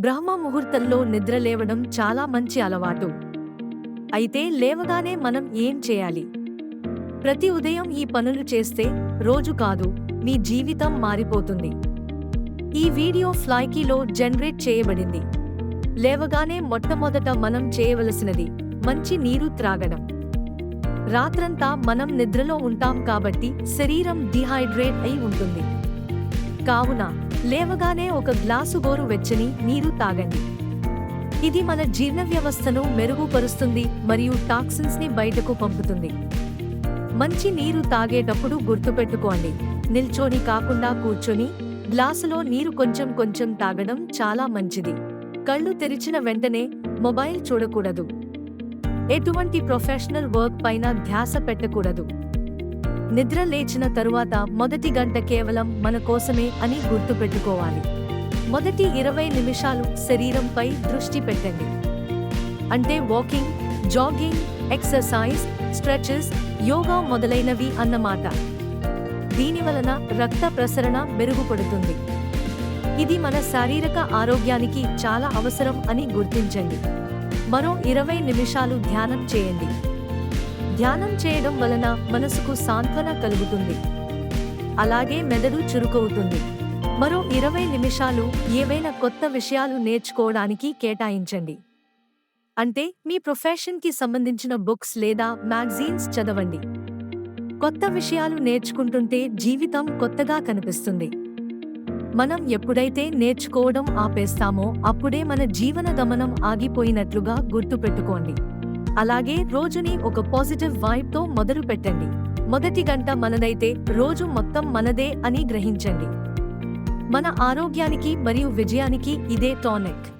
బ్రహ్మ ముహూర్తంలో నిద్ర లేవడం చాలా మంచి అలవాటు. అయితే లేవగానే మనం ఏం చేయాలి? ప్రతి ఉదయం ఈ పనులు చేస్తే రోజు కాదు మీ జీవితం మారిపోతుంది. ఈ వీడియో ఫ్లైకీలో జనరేట్ చేయబడింది. లేవగానే మొట్టమొదట మనం చేయవలసినది మంచి నీరు త్రాగడం. రాత్రంతా మనం నిద్రలో ఉంటాం కాబట్టి శరీరం డిహైడ్రేట్ అయి ఉంటుంది. కావున లేవగానే ఒక గ్లాసు గోరు వెచ్చని నీరు తాగండి. ఇది మన జీర్ణ వ్యవస్థను మెరుగుపరుస్తుంది మరియు టాక్సిన్స్ని బయటకు పంపుతుంది. మంచి నీరు తాగేటప్పుడు గుర్తుపెట్టుకోండి. నిల్చోని కాకుండా కూర్చొని గ్లాసులో నీరు కొంచెం కొంచెం తాగడం చాలా మంచిది. కళ్ళు తెరిచిన వెంటనే మొబైల్ చూడకూడదు. ఎటువంటి ప్రొఫెషనల్ వర్క్ పైన ధ్యాస పెట్టకూడదు. నిద్ర లేచిన తరువాత మొదటి గంట కేవలం మన కోసమే అని గుర్తుపెట్టుకోవాలి. మొదటి ఇరవై నిమిషాలు శరీరంపై దృష్టి పెట్టండి. అంటే walking jogging exercise stretches yoga మొదలైనవి అన్నమాట. దీని వలన రక్త ప్రసరణ మెరుగుపడుతుంది. ఇది మన శారీరక ఆరోగ్యానికి చాలా అవసరం అని గుర్తించండి. మరో ఇరవై నిమిషాలు ధ్యానం చేయండి. ధ్యానం చేయడం వలన మనసుకు సాంత్వన కలుగుతుంది. అలాగే మెదడు చురుకవుతుంది. మరో ఇరవై నిమిషాలు ఏవైనా కొత్త విషయాలు నేర్చుకోవడానికి కేటాయించండి. అంటే మీ ప్రొఫెషన్కి సంబంధించిన బుక్స్ లేదా మ్యాగజీన్స్ చదవండి. కొత్త విషయాలు నేర్చుకుంటుంటే జీవితం కొత్తగా కనిపిస్తుంది. మనం ఎప్పుడైతే నేర్చుకోవడం ఆపేస్తామో అప్పుడే మన జీవన గమనం ఆగిపోయినట్లుగా గుర్తుపెట్టుకోండి. అలాగే రోజుని ఒక పాజిటివ్ వైబ్తో మొదలు పెట్టండి. మొదటి గంట మనదైతే రోజు మొత్తం మనదే అని గ్రహించండి. మన ఆరోగ్యానికి మరియు విజయానికి ఇదే టానిక్.